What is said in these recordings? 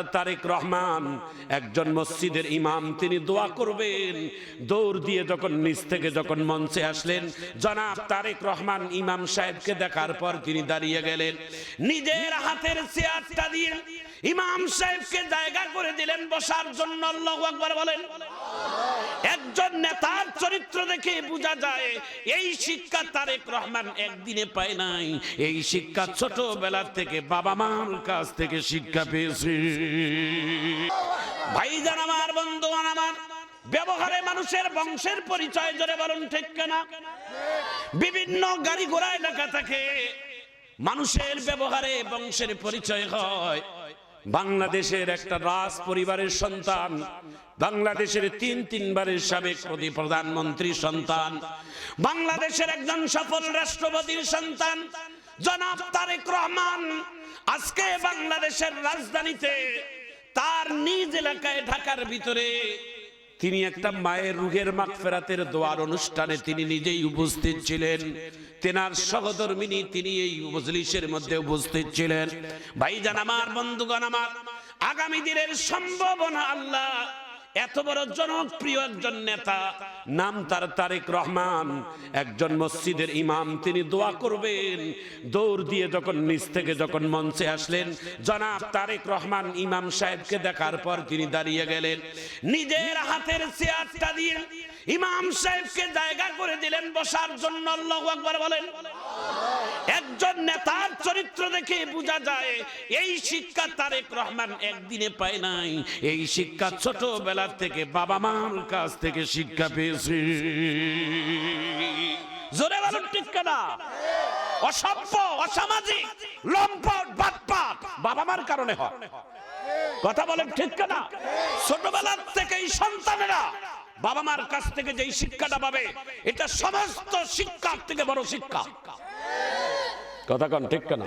তার তারেক রহমান, একজন মসজিদের ইমাম, তিনি দোয়া করবেন। দৌড় দিয়ে যখন নিচ থেকে যখন মঞ্চে আসলেন, জনাব তারেক রহমান ইমাম সাহেবকে দেখার পর তিনি দাঁড়িয়ে গেলেন। নিজের হাতের চেয়ারটা দিয়ে ইমাম সাহেবকে জায়গা করে দিলেন বসার জন্য, আল্লাহু আকবার বলেন। একজন নেতার চরিত্র দেখে বোঝা যায়, এই শিক্ষা তারেক রহমান একদিনে পায় নাই। এই শিক্ষা ছোটবেলার থেকে, বাবা মার কাছ থেকে শিক্ষা পেয়েছে। ভাইজান আমার, বন্ধুগণ আমার, ব্যবহারে মানুষের বংশের পরিচয় জোরে বলুন ঠিক কেনা? বিভিন্ন গাড়ি ঘোড়ায় লেখা থাকে মানুষের ব্যবহারে বংশের পরিচয় হয়। বাংলাদেশের একটা রাজ পরিবারের সন্তান, বাংলাদেশের তিন তিনবারের সাবেক প্রধানমন্ত্রী সন্তান, বাংলাদেশের একজন সফল রাষ্ট্রপতির সন্তান জনাব তারেক রহমান, আজকে বাংলাদেশের রাজধানীতে তার নিজ এলাকায় ঢাকার ভিতরে তিনি একটা মায়ের রুহের মাগফেরাতের দোয়ার অনুষ্ঠানে তিনি নিজেই উপস্থিত ছিলেন। তেনার সহধর্মিনী তিনি এই মজলিসের মধ্যে উপস্থিত ছিলেন। ভাইজান আমার, বন্ধুগণ আমার, আগামী দিনের সম্ভাবনা আল্লাহ এত বড় জনপ্রিয় একজন নেতা, নাম তার তারেক রহমান। একজন মসজিদের ইমাম, তিনি দোয়া করবেন। দৌড় দিয়ে যখন নিচ থেকে যখন মঞ্চে আসলেন, জনাব তারেক রহমান ইমাম সাহেবকে দেখার পর তিনি দাঁড়িয়ে গেলেন। নিজের হাতের চেয়ারটা দিয়ে ইমাম সাহেবকে জায়গা করে দিলেন বসার জন্য আকবার বলেন। একজন নেতার চরিত্র দেখে বোঝা যায়, এই শিক্ষা তারেক রহমান একদিনে পায় নাই। এই শিক্ষা ছোটবেলার থেকে বাবা মার কাছ থেকে শিক্ষা পেয়েছে। জোরে বলুন, ঠিক না অসভ্য, অসামাজিক, লম্পট, বাটপাট বাবা মার কারণে হয়। কথা বলেন, ঠিক না ছোটবেলার থেকে এই সন্তানেরা বাবা মার কাছ থেকে যেই শিক্ষাটা পাবে, এটা সমস্ত শিক্ষার থেকে বড় শিক্ষা। কথা কন, ঠিক কেন?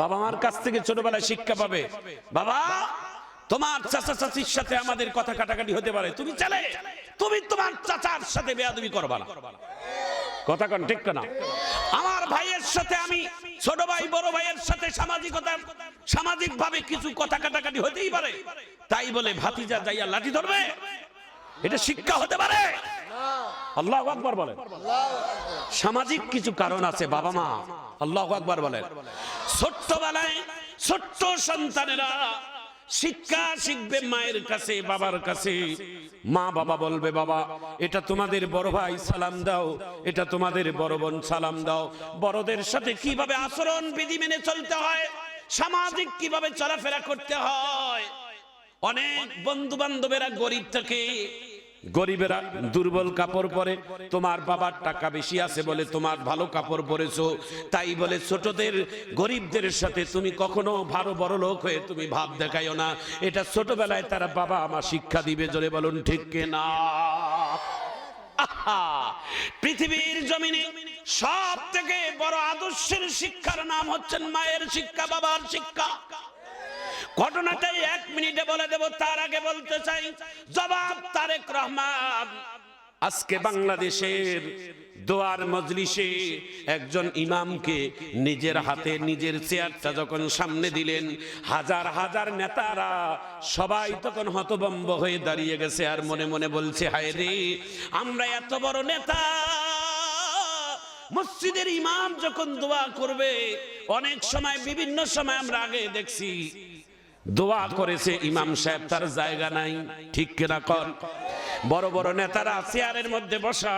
বাবা মার কাছ থেকে ছোটবেলায় শিক্ষা পাবে। বাবা তোমার চাচা চাচির সাথে আমাদের কথা কাটাকাটি হতে পারে। তুমি চলে। তুমি তোমার চাচার সাথে বেয়াদবি করবা না। কথা কন, ঠিক না আমার ভাইয়ের সাথে আমি, ছোট ভাই, বড় ভাইয়ের সাথে সামাজিকতা সামাজিক ভাবে কিছু কথা কাটাকাটি হতেই পারে। তাই বলে ভাতিজা যাইয়া লাঠি ধরবে। এটা শিক্ষা হতে পারে। আল্লাহ আকবার বলেন। সামাজিক কিছু কারণ আছে, বাবা মা। আল্লাহ আকবার বলেন। ছোট্টবেলায় ছোট্ট সন্তানেরা শিক্ষা শিখবে মায়ের কাছে বাবার কাছে। মা বাবা বলবে বাবা এটা তোমাদের বড় ভাই সালাম দাও। এটা তোমাদের বড় বোন সালাম দাও। বড়দের সাথে কীভাবে আচরণ বিধি মেনে চলতে হয় সামাজিক কীভাবে চলাফেরা করতে হয়? অনেক বন্ধু বান্ধবেরা গরিব থাকে গরিবেরা দুর্বল কাপড় পরে, তোমার বাবার টাকা বেশি আছে বলে তোমার ভালো কাপড় পরেছো। তাই বলে ছোটদের, গরিবদের সাথে তুমি কখনো ভালো বড় লোক হয়ে তুমি ভাব দেখাইও না। এটা ছোটবেলায় তারা বাবা আমার শিক্ষা দিবে, জোরে বলুন, ঠিক না! পৃথিবীর জমিনে সব থেকে বড় আদর্শের শিক্ষার নাম হচ্ছেন মায়ের শিক্ষা, বাবার শিক্ষা। ঘটনাটাই এক মিনিটে বলে দেব, তার আগে বলতে চাই, জবাব তারেক রহমান। আজকে বাংলাদেশের দোয়ার মজলিসে একজন ইমামকে নিজের হাতে নিজের চেয়ারটা যখন সামনে দিলেন, হাজার হাজার নেতারা সবাই তখন হতবম্ব হয়ে দাঁড়িয়ে গেছে আর মনে মনে বলছে, হায় রে, আমরা এত বড় নেতা। মসজিদের ইমাম যখন দোয়া করবে, অনেক সময়, বিভিন্ন সময় আমরা আগে দেখছি দোয়া করেছে ইমাম সাহেব, তার জায়গা নাই। ঠিক কিনা কর বড় বড় নেতারা চেয়ারের মধ্যে বসা,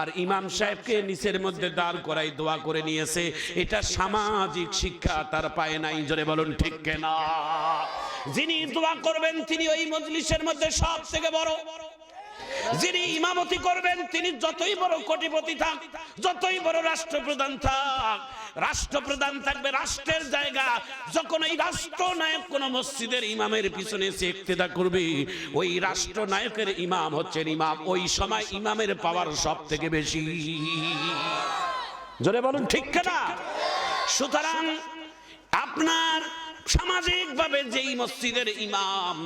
আর ইমাম সাহেবকে নিচের মধ্যে দাঁড় করাই দোয়া করে নিয়েছে। এটা সামাজিক শিক্ষা, তার পায়ে নাই। জোরে বলুন, ঠিক কিনা? যিনি দোয়া করবেন, তিনি ওই মজলিসের মধ্যে সব থেকে বড়। যিনি ইমামতি করবেন, তিনি যতই বড় কোটিপতি থাক, যতই বড় রাষ্ট্রপ্রধান থাক, রাষ্ট্রপ্রধান থাকবে রাষ্ট্রের জায়গা। যখন এই রাষ্ট্রনায়ক কোন মসজিদের ইমামের পিছনে সে করবে, ওই রাষ্ট্রনায়কের ইমাম হচ্ছেন ইমাম। ওই সময় ইমামের পাওয়ার সব থেকে বেশি। জোরে বলুন, ঠিক না সুতরাং আপনার সামাজিক ভাবে যেই মসজিদের ইমাম,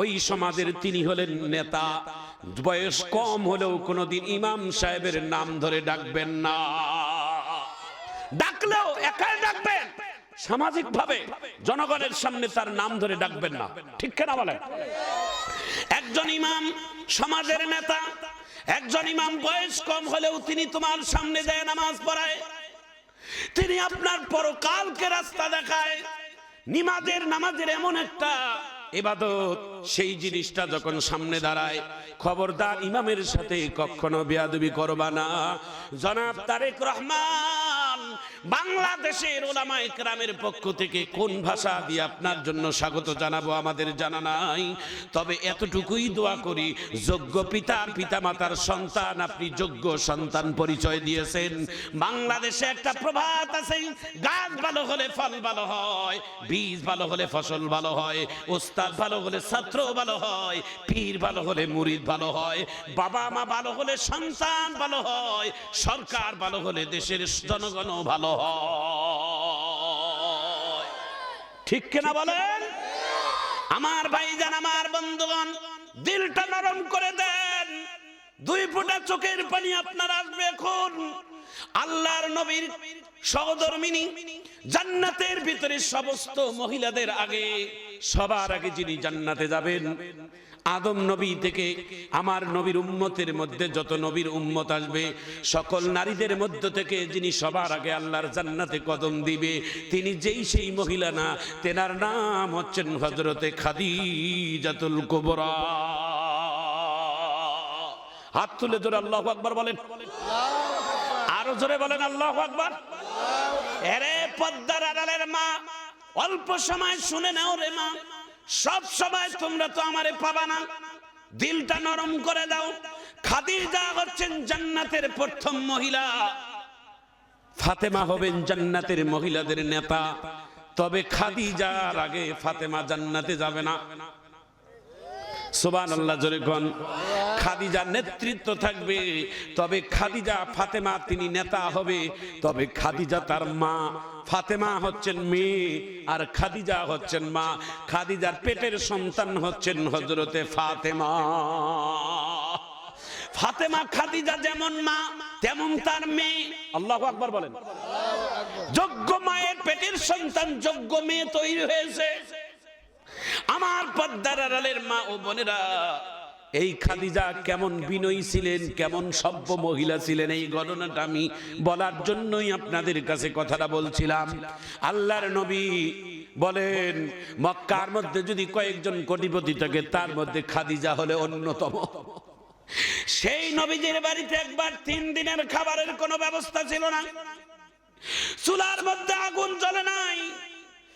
ওই সমাজের তিনি হলেন নেতা। বয়স কম হলেও কোনোদিন ইমাম সাহেবের নাম ধরে ডাকবেন না। ডাকলেও একাই ডাকবেন। সামাজিক ভাবে জনগণের সামনে তার নাম ধরে ডাকবেন না। ঠিক কেনা বলেন? একজন ইমাম সমাজের নেতা, একজন ইমাম বয়স কম হলেও তিনি তোমার সামনে যায় নামাজ পড়ায়। তিনি আপনার পরকালকে রাস্তা দেখায়। নিমাজের নামাজের এমন একটা এবাদত সেই জিনিসটা যখন সামনে দাঁড়ায়, খবরদার ইমামের সাথে কখনো বেয়াদবি করবা না। জনাব তারেক রহমান বাংলাদেশের ওলামা একরামের পক্ষ থেকে কোন ভাষা দিয়ে আপনার জন্য স্বাগত জানাব আমাদের জানা নাই। তবে এতটুকুই দোয়া করি, যোগ্য পিতা পিতা মাতার সন্তান, আপনি যোগ্য সন্তান পরিচয় দিয়েছেন। বাংলাদেশে একটা প্রভাত আছে, গাছ ভালো হলে ফল ভালো হয়, বীজ ভালো হলে ফসল ভালো হয়, ওস্তাদ ভালো হলে ছাত্র ভালো হয়, পীর ভালো হলে মুরিদ ভালো হয় বাবা মা ভালো হলে সন্তান ভালো হয়, সরকার ভালো হলে দেশের জনগণও ভালো ঠিক কিনা বলেন? আমার ভাই ভাইজান, আমার বন্ধুগণ, দিলটা নরম করে দেন। দুই ফোঁটা চোখের পানি আপনার আসবে এখন। আল্লাহর নবীর সহধর্মিনী জান্নাতের ভিতরে সমস্ত মহিলাদের আগে, সবার আগে যিনি জান্নাতে যাবেন আদম নবী থেকে আমার নবীর উম্মতের মধ্যে যত নবীর উম্মত আসবে, সকল নারীদের মধ্য থেকে যিনি সবার আগে আল্লাহর জান্নাতে কদম দিবে, তিনি যেই সেই মহিলা না, তেনার নাম হচ্ছেন হজরতে খাদিজাতুল কুবরা। হাত তুলে ধরে আল্লাহ আকবার বলেন। আরও জোরে বলেন আল্লাহ আকবার। এরে পদ্মার আড়ালের মা, অল্প সময় শুনে নাও রে মা। সব সময় তোমরা তো আমারে পাবা না। দিলটা নরম করে দাও। খাদিজা হচ্ছেন জান্নাতের প্রথম মহিলা। ফাতেমা হবেন জান্নাতের মহিলাদের নেতা। তবে খাদিজার আগে ফাতেমা জান্নাতে যাবে না। সুবান আল্লাহ জোরে গন খাদিজার নেতৃত্ব থাকবে। তবে খাদিজা, ফাতেমা তিনি নেতা হবে। তবে খাদিজা তার মা। ফাতেমা হচ্ছেন মেয়ে আর খাদিজা হচ্ছেন মা। খাদিজার পেটের সন্তান হচ্ছেন হজরতে ফাতেমা। ফাতেমা, খাদিজা যেমন মা, তেমন তার মেয়ে। আল্লাহ আকবর বলেন। যোগ্য মায়ের পেটের সন্তান যোগ্য মেয়ে তৈরি হয়েছে। আমার পদ্মার আড়ালের মা ও বোনেরা এই খাদিজা কেমন বিনয়ী ছিলেন, কেমন সভ্য মহিলা ছিলেন, এই ঘটনাটা আমি বলার জন্যই আপনাদের কাছে কথাটা বলছিলাম। আল্লাহর নবী বলেন, মক্কার মধ্যে যদি কয়েকজন কোটিপতি থাকে, তার মধ্যে খাদিজা হলে অন্যতম। সেই নবীজির বাড়িতে একবার তিন দিনের খাবারের কোনো ব্যবস্থা ছিল না। চুলার মধ্যে আগুন জ্বলে নাই।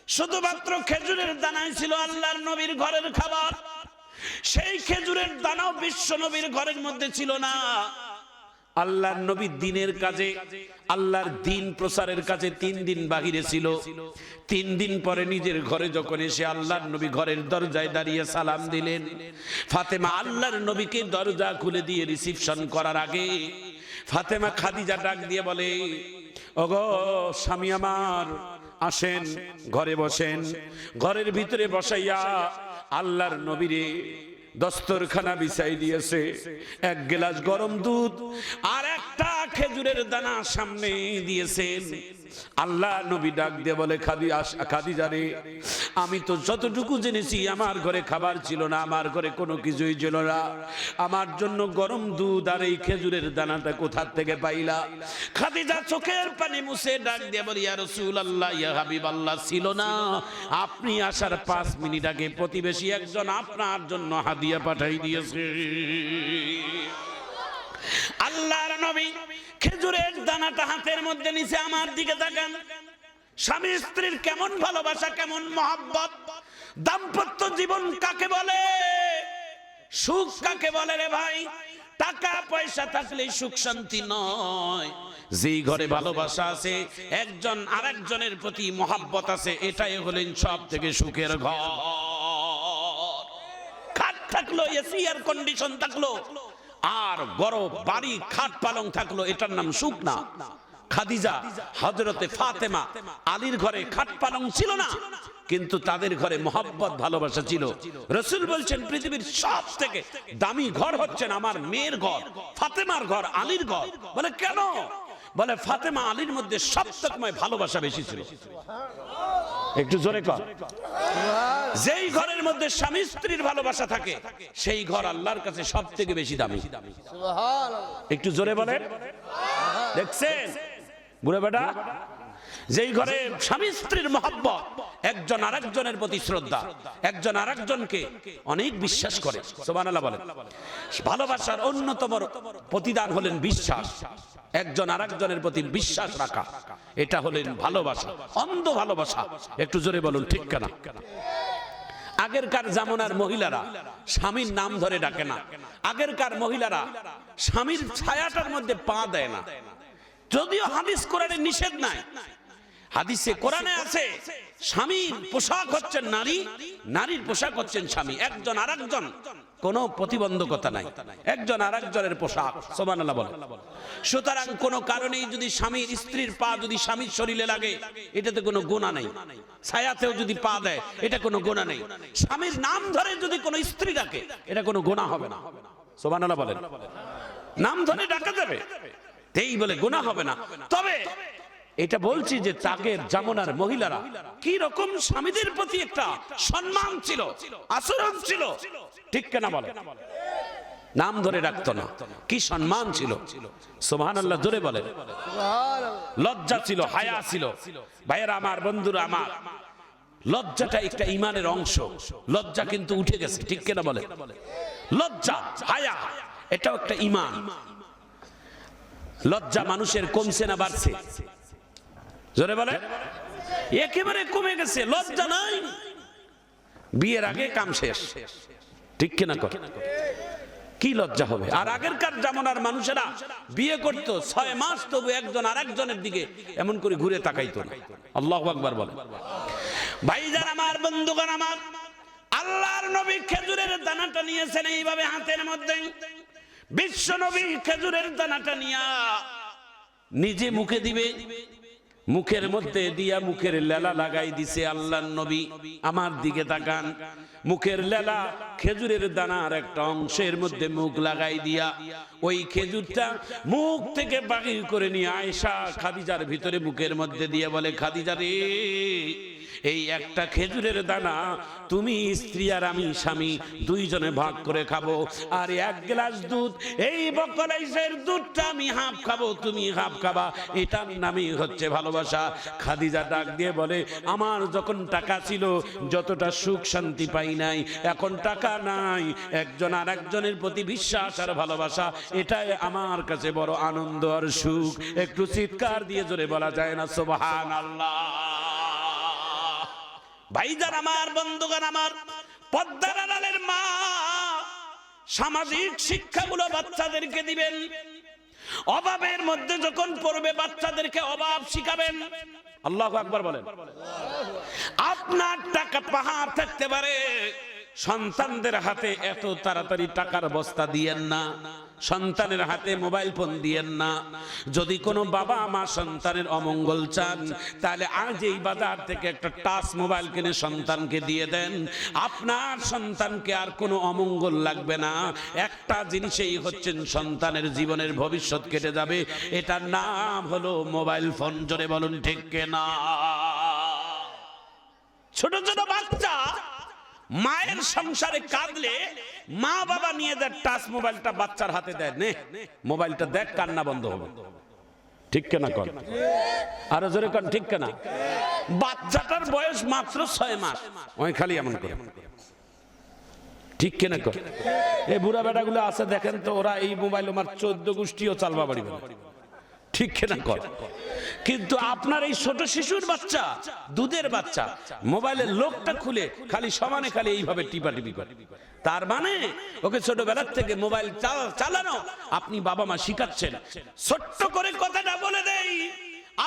শুধুমাত্র খেজুরের দানাই ছিল আল্লাহর নবীর ঘরের খাবার। সেই খেজুরের দানাও বিশ্ব নবীর ঘরের মধ্যে ছিল না। আল্লাহর নবী দিনের কাজে, আল্লাহর দিন প্রচারের কাজে তিন দিন বাহিরে ছিল। তিন দিন পরে নিজের ঘরে যখন এসে আল্লাহর নবী ঘরের দরজায় দাঁড়িয়ে সালাম দিলেন, ফাতেমা আল্লাহর নবীকে দরজা খুলে দিয়ে রিসিপশন করার আগে ফাতেমা খাদিজা ডাক দিয়ে বলে, ওগো স্বামী আমার, আসেন, ঘরে বসেন। ঘরের ভিতরে বসাইয়া আল্লাহর নবীরে দস্তরখানা বিছাই দিয়েছে। এক গ্লাস গরম দুধ আর একটা খেজুরের দানা সামনে দিয়েছেন। আল্লাহ নবী ডাক দিয়ে বলে, খাদি খাদি জানে, আমি তো যতটুকু জেনেছি, আমার ঘরে খাবার ছিল না, আমার ঘরে কোনো কিছুই ছিল না। আমার জন্য গরম দুধ আর এই খেজুরের দানাটা কোথার থেকে পাইলা? খাদিজা চোখের পানি মুছে ডাক দিয়ে বলি, ইয়া রসুল আল্লাহ ইয়া হাবিব আল্লাহ ছিল না। আপনি আসার পাঁচ মিনিট আগে প্রতিবেশী একজন আপনার জন্য হাদিয়া পাঠাই দিয়েছে। আল্লাহর নবী খেজুরের দানাটা হাতের মধ্যে নিচে আমার দিকে তাকান। স্বামী স্ত্রীর কেমন ভালোবাসা, কেমন মহাব্বত? দাম্পত্য জীবন কাকে বলে? সুখ কাকে বলে রে ভাই? টাকা পয়সা থাকলে সুখ শান্তি নয়। যেই ঘরে ভালোবাসা আছে, একজন আরেকজনের প্রতি মহাব্বত আছে, এটাই হলেন সব থেকে সুখের ঘর। খাট থাকল এসি এয়ার কন্ডিশন থাকল। আর গরম বাড়ি, খাট পালং থাকল, এটার নাম সুখ না খাদিজা হজরতে ফাতেমা, আলীর ঘরে খাট পালং ছিল না, কিন্তু তাদের ঘরে মোহাব্বত, ভালোবাসা ছিল। রসুল বলছেন, পৃথিবীর সব থেকে দামি ঘর হচ্ছেন আমার মেয়ের ঘর, ফাতেমার ঘর, আলীর ঘর। বলে, কেন? বলে, ফাতেমা আলীর মধ্যে সবথেকে ভালোবাসা বেশি ছিল। একটু জোরে কর। যেই ঘরের মধ্যে স্বামী স্ত্রীর ভালোবাসা থাকে সেই ঘর আল্লাহর কাছে সব থেকে বেশি দামি। একটু জোরে বলেন। দেখছেন? বুড়ে বেটা? যেই ঘরে স্বামী স্ত্রীর মহাব্বত একজন আরেকজনের প্রতি শ্রদ্ধা একজন আরেকজনকে অনেক বিশ্বাস করে। সুবহানাল্লাহ বলেন। ভালোবাসার অন্যতম প্রতিদান হলেন বিশ্বাস। একজন আরেকজনের প্রতি বিশ্বাস রাখা। এটা হলেন ভালোবাসা। অন্ধ ভালোবাসা। একটু জোরে বলুন, ঠিক কেনা? আগেরকার জামানার মহিলারা স্বামীর নাম ধরে ডাকে না। আগেরকার মহিলারা স্বামীর ছায়াটার মধ্যে পা দেয় না। যদিও হাদিস কোরআনে নিষেধ নাই। হাদিসে কোরআনে আছে, স্বামীর পোশাক হচ্ছেন নারী, নারীর পোশাক হচ্ছেন স্বামী। একজন আরেকজন কোনো প্রতিবন্ধকতা নাই। একজন আরেকজনের পোশাক সোমানাল্লাহ বলে। সুতরাং কোনো কারণেই যদি স্বামীর স্ত্রীর পা যদি স্বামীর শরীরে লাগে, এটাতে কোনো গোনা নেই। ছায়াতেও যদি পা দেয়, এটা কোনো গোনা নেই। স্বামীর নাম ধরে যদি কোনো স্ত্রী ডাকে, এটা কোনো গোনা হবে না। সোমানাল্লাহ বলেন। নাম ধরে ডাকা যাবে। তেই বলে গোনা হবে না। তবে এটা বলছি যে তাগের জামনার মহিলারা। কি রকম স্বামীদের প্রতি একটা সম্মান ছিল, আচরণ ছিল? ঠিক কেনা বলে? নাম ধরে রাখতো না। কি সম্মান ছিল? সোহান আল্লাহ ধরে লজ্জা ছিল, হায়া ছিল। ভাইয়েরা আমার, বন্ধুরা আমার, লজ্জাটা একটা ইমানের অংশ। লজ্জা কিন্তু উঠে গেছে, ঠিক কেনা বলে? লজ্জা, হায়া, এটাও একটা ইমান। লজ্জা মানুষের কমছে না, বাড়ছে। জোরে বলে? একেবারে কমে গেছে, লজ্জা নাই। বিয়ের আগে কাম শেষ। ঠিক কিনা কর? কি লজ্জা হবে? আর আগেরকার জামানার মানুষেরা বিয়ে করত ছয় মাস, তবু একজন আর একজনের দিকে এমন করে ঘুরে তাকাইতো না। আল্লাহ আকবার বলে। ভাইজান আমার, বন্ধুগণ আমার, আল্লাহর নবী খেজুরের দানাটা নিয়েছেন এইভাবে হাতের মধ্যে। বিশ্ব নবী খেজুরের দানাটা নিয়া নিজে মুখে দিবে। মুখের মধ্যে দিয়া মুখের লেলা লাগাই দিছে আল্লাহ নবী। আমার দিকে তাকান। মুখের লেলা খেজুরের দানার একটা অংশের মধ্যে মুখ লাগাই দিয়া। ওই খেজুরটা মুখ থেকে বাগির করে নিয়ে আয়সা খাদিজার ভিতরে মুখের মধ্যে দিয়ে বলে, খাদিজা রে এই একটা খেজুরের দানা তুমি স্ত্রী আর আমি স্বামী দুইজনে ভাগ করে খাব। আর এক গ্লাস দুধ, এই বকরাইশের দুধটা আমি হাফ খাব, তুমি হাফ খাবা। এটার নামই হচ্ছে ভালোবাসা। খাদিজা ডাক দিয়ে বলে, আমার যখন টাকা ছিল, যতটা সুখ শান্তি পাই নাই, এখন টাকা নাই। একজন আর একজনের প্রতি বিশ্বাস আর ভালোবাসা, এটাই আমার কাছে বড় আনন্দ আর সুখ। একটু চিৎকার দিয়ে জোরে বলা যায় না সোবাহান আল্লাহ ভাইজান আমার, বন্ধুগণ আমার, পদ্মার আড়ালের মা, সামাজিক শিক্ষাগুলো বাচ্চাদেরকে দিবেন। অভাবের মধ্যে যখন পড়বে, বাচ্চাদেরকে অভাব শিখাবেন। আল্লাহ আকবার বলেন। আপনার টাকা পাহাড় থাকতে পারে, সন্তানদের হাতে এত তাড়াতাড়ি টাকার বস্তা দিয়েন না। সন্তানের হাতে মোবাইল ফোন দিয়েন না। যদি কোনো বাবা মা সন্তানের অমঙ্গল চান, তাহলে আজ এই বাজার থেকে একটা টাচ মোবাইল কিনে সন্তানকে দিয়ে দেন। আপনার সন্তানকে আর কোনো অমঙ্গল লাগবে না। একটা জিনিসেই হচ্ছেন সন্তানের জীবনের ভবিষ্যৎ কেটে যাবে। এটার নাম হলো মোবাইল ফোন। জোরে বলুন, ঠিক না ছোট ছোট বাচ্চা মায়ের সংসারে কাঁদলে মা বাবা নিয়ে দেয় টাচ মোবাইলটা বাচ্চার হাতে দেয়। নে, মোবাইলটা দেখ কান্না বন্ধ হবে। ঠিক কেনা কর আরও জোরে কর ঠিক কেনা? বাচ্চাটার বয়স মাত্র ছয় মাস। ওই খালি এমন করে। ঠিক কেনা কর এই বুড়া বেটাগুলো আছে, দেখেন তো, ওরা এই মোবাইল আমার চোদ্দ গোষ্ঠীও চালবা বাড়িবে না। ঠিক কেনা কর। কিন্তু আপনার এই ছোট শিশুর বাচ্চা দুধের বাচ্চা মোবাইলের লোকটা খুলে খালি সমানে খালি এইভাবে টিপা টিপি করে। তার মানে ওকে ছোটবেলার থেকে মোবাইল চালানো আপনি বাবা মা শিখাচ্ছেন। ছোট্ট করে কথাটা বলে দেই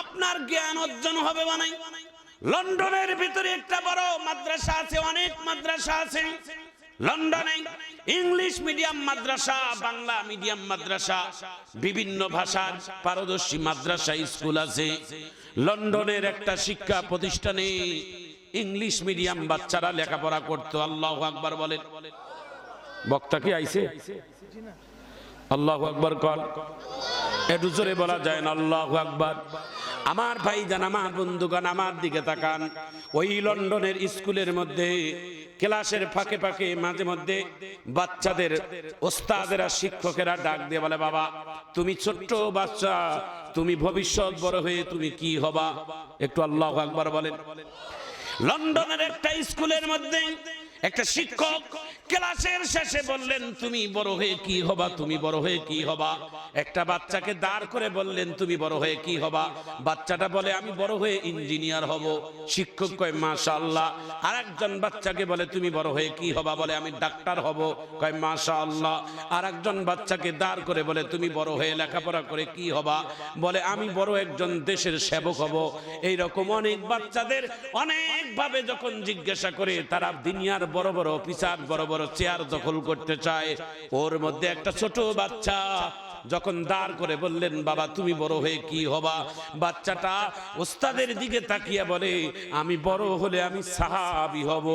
আপনার জ্ঞান অর্জন হবে মানে লন্ডনের ভিতরে একটা বড় মাদ্রাসা আছে অনেক মাদ্রাসা আছে। লন্ডনে ইংলিশ মিডিয়াম মাদ্রাসা, বাংলা মিডিয়াম মাদ্রাসা, বিভিন্ন ভাষার পারদর্শী মাদ্রাসা স্কুল আছে। লন্ডনের একটা শিক্ষা প্রতিষ্ঠানে ইংলিশ মিডিয়াম বাচ্চারা লেখাপড়া করতো। আল্লাহ আকবর বলেন। বক্তা কি আইছে? আল্লাহ আকবর কর একটু জোরে বলা যায় না, আল্লাহ আকবর। আমার ভাই জান আমার বন্ধুগণ, আমার দিকে তাকান। ওই লন্ডনের স্কুলের মধ্যে, ক্লাসের ফাঁকে ফাঁকে, মাঝে মধ্যে বাচ্চাদের, ওস্তাদেরা, শিক্ষকেরা ডাক দিয়ে বলে, বাবা, তুমি ছোট্ট বাচ্চা, তুমি ভবিষ্যৎ বড় হয়ে তুমি কি হবা? একটু আল্লাহ আকবার বলেন। লন্ডনের একটা স্কুলের মধ্যে একটা শিক্ষক ক্লাসের শেষে বললেন, তুমি বড় হয়ে কি হবা? তুমি বড় হয়ে কি হবা? একটা বাচ্চাকে দাঁড় করে বললেন, তুমি বড় হয়ে কি হবা? বাচ্চাটা বলে, আমি বড় হয়ে ইঞ্জিনিয়ার হব। শিক্ষক কয়, মাশাআল্লাহ। আর একজন বাচ্চাকে বলে, তুমি বড় হয়ে কি হবা? বলে, আমি ডাক্তার হব। কয়, মাশাআল্লাহ। আর একজন বাচ্চাকে দাঁড় করে বলে, তুমি বড় হয়ে লেখাপড়া করে কি হবা? বলে, আমি বড় একজন দেশের সেবক হব। এই রকম অনেক বাচ্চাদের অনেক ভাবে যখন জিজ্ঞাসা করে, তারা দুনিয়ার বড় বড় অফিসার বড় চেয়ার দখল করতে চায়। ওর মধ্যে একটা ছোট বাচ্চা। যখন দাঁড় করে বললেন, বাবা, তুমি বড় হয়ে কি হবা? বাচ্চাটা ওস্তাদের দিকে তাকিয়ে বলে, আমি বড় হলে আমি সাহাবি হব।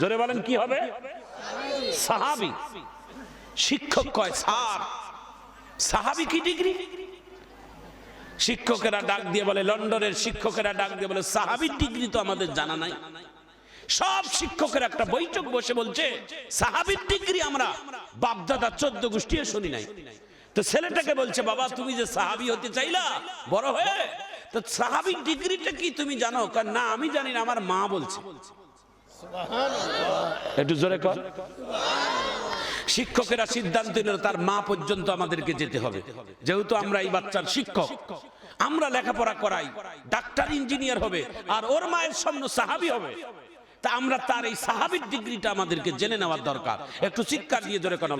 জোরে বলেন, কি হবে? সাহাবি। শিক্ষক কয় স্যার সাহাবি কি ডিগ্রি? শিক্ষকেরা ডাক দিয়ে বলে, লন্ডনের শিক্ষকেরা ডাক দিয়ে বলে, সাহাবির ডিগ্রি তো আমাদের জানা নাই। সব শিক্ষকের একটা বৈঠক বসে বলছে সাহাবির ডিগ্রি আমরা বাপদাদা চোদ্দ গোষ্ঠী শুনি নাই। তো ছেলেটাকে বলছে বাবা তুমি যে সাহাবি হতে চাইলা বড় হয়ে তো সাহাবির ডিগ্রিটা কি তুমি জানো? না আমি জানি না আমার মা বলছে। একটু জোরে কর। শিক্ষকেরা সিদ্ধান্ত নিল তার মা পর্যন্ত আমাদেরকে যেতে হবে। যেহেতু আমরা এই বাচ্চার শিক্ষক আমরা লেখাপড়া করাই ডাক্তার ইঞ্জিনিয়ার হবে আর ওর মায়ের সামনে সাহাবি হবে। তা আমরা তার এই সাহাবির ডিগ্রিটা আমাদেরকে জেনে নেওয়ার দরকার। একটু চিৎকার দিয়ে ধরে কোন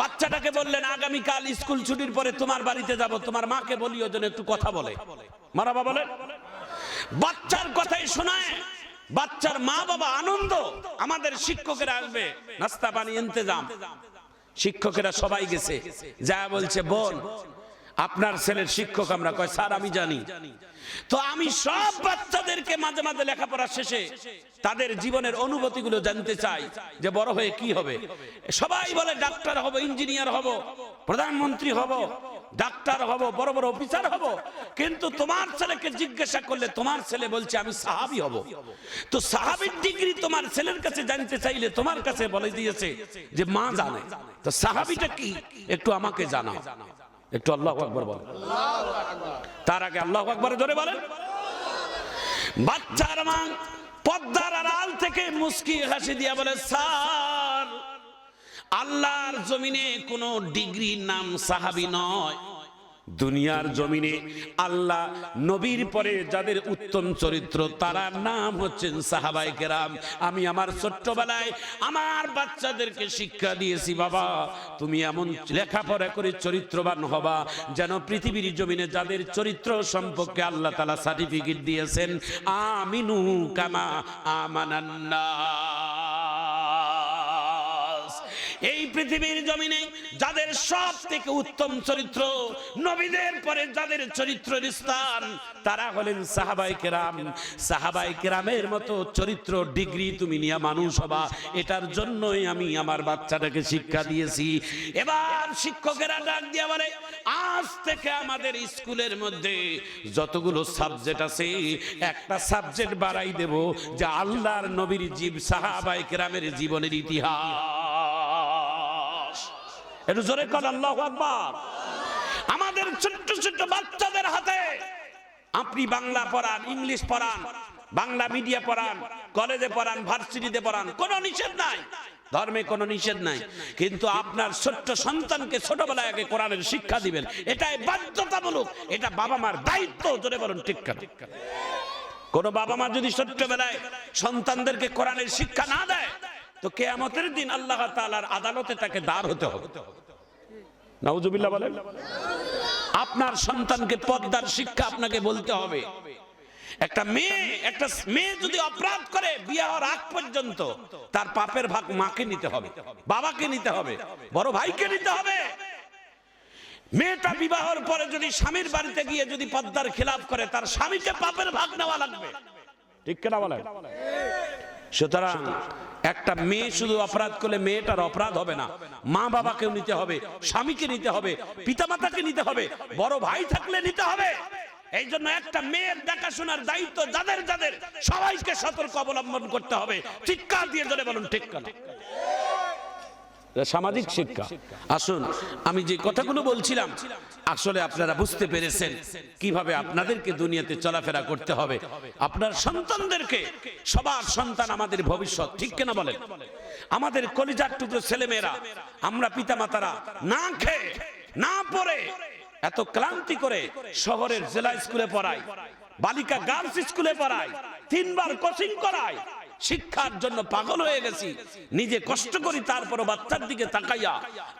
বাচ্চাটাকে বললেন, আগামীকাল স্কুল ছুটির পরে তোমার বাড়িতে যাব, তোমার মাকে বলিও যেন একটু কথা বলে। মারাবা বলে, বাচ্চার কথাই শোনায়, বাচ্চার মা বাবা আনন্দ, আমাদের শিক্ষকেরা আসবে, নাস্তা পানি, ইন্তজাম। শিক্ষকেরা সবাই গেছে, যা বলছে, বোন আপনার ছেলের শিক্ষক আমরা কয়, স্যার, আমি জানি। তো আমি সব বাচ্চাদেরকে মাঝে মাঝে লেখাপড়া শেষে তাদের জীবনের অনুভূতিগুলো জানতে চাই যে বড় হয়ে কি হবে। সবাই বলে, ডাক্তার হব, ইঞ্জিনিয়ার হব, প্রধানমন্ত্রী হব, ডাক্তার হব, বড় বড় অফিসার হব। কিন্তু তোমার ছেলেকে জিজ্ঞাসা করলে তোমার ছেলে বলছে, আমি সাহাবি হব। তো সাহাবির ডিগ্রি তোমার ছেলের কাছে জানতে চাইলে তোমার কাছে বলে দিয়েছে যে মা জানে। তো সাহাবিটা কি? একটু আমাকে জানাও। একটু আল্লাহ আকবর বলেন। তার আগে আল্লাহ আকবর ধরে বলেন। বাচ্চার মা পদ্মার আড়াল থেকে মুস্কি হাসি দিয়া বলে, স্যার, আল্লাহর জমিনে কোনো ডিগ্রির নাম সাহাবি নয়। দুনিয়ার জমিনে আল্লাহ নবীর পরে যাদের উত্তম চরিত্র তারার নাম হচ্ছেন সাহাবাই কেরাম। আমি আমার ছোট্টবেলায় আমার বাচ্চাদেরকে শিক্ষা দিয়েছি, বাবা, তুমি এমন লেখাপড়া করে চরিত্রবান হবা যেন পৃথিবীর জমিনে যাদের চরিত্র সম্পর্কে আল্লাহ তালা সার্টিফিকেট দিয়েছেন, আমিনু কামা আমানান্না। এই পৃথিবীর জমিনে যাদের সব থেকে উত্তম চরিত্র, নবীদের পরে যাদের চরিত্রের স্থান, তারা হলেন সাহাবাই কেরাম। সাহাবাই কেরামের মতো চরিত্র, ডিগ্রি তুমি নিয়ে মানুষ হবা। এটার জন্যই আমি আমার বাচ্চাটাকে শিক্ষা দিয়েছি। এবার শিক্ষকেরা ডাক দিয়ে বলে, আজ থেকে আমাদের স্কুলের মধ্যে যতগুলো সাবজেক্ট আছে, একটা সাবজেক্ট বাড়াই দেব, যে আল্লাহর নবীর জীব, সাহাবাই কেরামের জীবনের ইতিহাস। একটু জোরে কর আল্লাহ আকবার। আমাদের ছোট্ট ছোট্ট বাচ্চাদের হাতে আপনি বাংলা পড়ান, ইংলিশ পড়ান, বাংলা মিডিয়া পড়ান, কলেজে পড়ান, ভার্সিটিতে পড়ান, কোনো নিষেধ নাই। ধর্মে কোনো নিষেধ নাই। কিন্তু আপনার ছোট্ট সন্তানকে ছোটবেলায় আগে কোরআনের শিক্ষা দিবেন। এটাই বাধ্যতামূলক। এটা বাবা মার দায়িত্ব, জোরে বলুন, ঠিক কেন বাবা মা যদি ছোট্টবেলায় সন্তানদেরকে কোরআনের শিক্ষা না দেয় তো কেয়ামতের দিন আল্লাহ তাআলার আদালতে তাকে দাঁড় হতে হবে। নাউজুবিল্লাহ বলেন। আপনার সন্তানকে পদ্মার শিক্ষা আপনাকে বলতে হবে। একটা মেয়ে একটা মেয়ে যদি অপরাধ করে বিয়ে হওয়ার আগ পর্যন্ত, তার পাপের ভাগ মাকে নিতে হবে, বাবাকে নিতে হবে, বড় ভাইকে নিতে হবে। মেয়েটা বিবাহের পরে যদি স্বামীর বাড়িতে গিয়ে যদি পদ্মার খিলাফ করে, তার স্বামীকে পাপের ভাগ নেওয়া লাগবে। ঠিক কেনা বলে সুতরাং একটা মেয়ে শুধু অপরাধ করলে মেয়েটার অপরাধ হবে না। মা বাবাকেও নিতে হবে, স্বামীকে নিতে হবে, পিতামাতাকে নিতে হবে, বড় ভাই থাকলে নিতে হবে। এই জন্য একটা মেয়ের দেখাশোনার দায়িত্ব যাদের যাদের, সবাইকে সতর্ক অবলম্বন করতে হবে। চিৎকার দিয়ে ধরে বলুন, ঠিক না সামাজিক শিক্ষা। আসুন, আমি যে কথাগুলো বলছিলাম, আসলে আপনারা বুঝতে পেরেছেন কীভাবে আপনাদেরকে দুনিয়াতে চলাফেরা করতে হবে। আপনার সন্তানদেরকে, সবার সন্তান আমাদের ভবিষ্যৎ, ঠিক কিনা বলেন? আমাদের কলিজার টুকরো ছেলেমেয়েরা, আমরা পিতামাতারা না খেয়ে, না পড়ে, এত ক্লান্তি করে শহরের জেলা স্কুলে পড়ায়, বালিকা গার্লস স্কুলে পড়ায়, তিনবার কোচিং করায় শিক্ষার জন্য পাগল হয়ে গেছি। নিজে কষ্ট করি তারপর বাচ্চার দিকে তাকাইয়া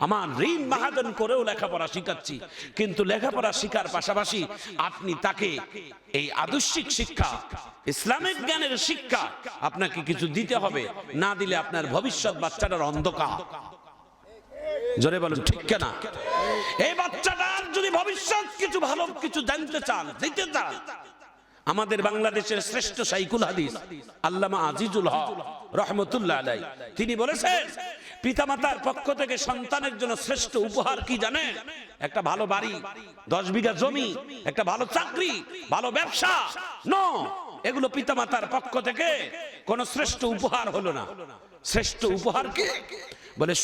আমার ঋণ মাহাজন করেও লেখাপড়া শিখাচ্ছি। কিন্তু লেখাপড়া শিখার পাশাপাশি আপনি তাকে এই আদর্শিক শিক্ষা, ইসলামিক জ্ঞানের শিক্ষা আপনাকে কিছু দিতে হবে। না দিলে আপনার ভবিষ্যৎ বাচ্চাটার অন্ধকার। জোরে বলুন, ঠিক কেনা? এই বাচ্চাটার যদি ভবিষ্যৎ কিছু ভালো কিছু জানতে চান, দিতে চান আমাদের বাংলাদেশের শ্রেষ্ঠ সাইকুল হাদিস আল্লামা আজিজুল হক রহমতুল্লাহ আলাই তিনি বলেছেন, পিতামাতার পক্ষ থেকে সন্তানের জন্য শ্রেষ্ঠ উপহার কি জানে একটা ভালো বাড়ি, দশ বিঘা জমি, একটা ভালো চাকরি, ভালো ব্যবসা? নো এগুলো পিতামাতার পক্ষ থেকে কোন শ্রেষ্ঠ উপহার হলো না। শ্রেষ্ঠ উপহার কি? বলে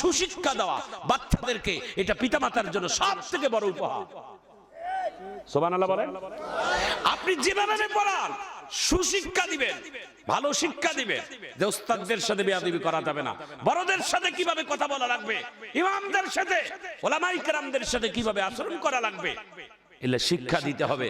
সুশিক্ষা দেওয়া বাচ্চাদেরকে এটা পিতামাতার জন্য সব থেকে বড় উপহার। আপনি যেভাবে পড়ান, সুশিক্ষা দিবেন, ভালো শিক্ষা দিবেন। যে ওস্তাদদের সাথে বেয়াদবি করা যাবে না। বড়দের সাথে কীভাবে কথা বলা লাগবে? ইমামদের সাথে, ওলামাই কেরামদের সাথে কীভাবে আচরণ করা লাগবে? এলে শিক্ষা দিতে হবে।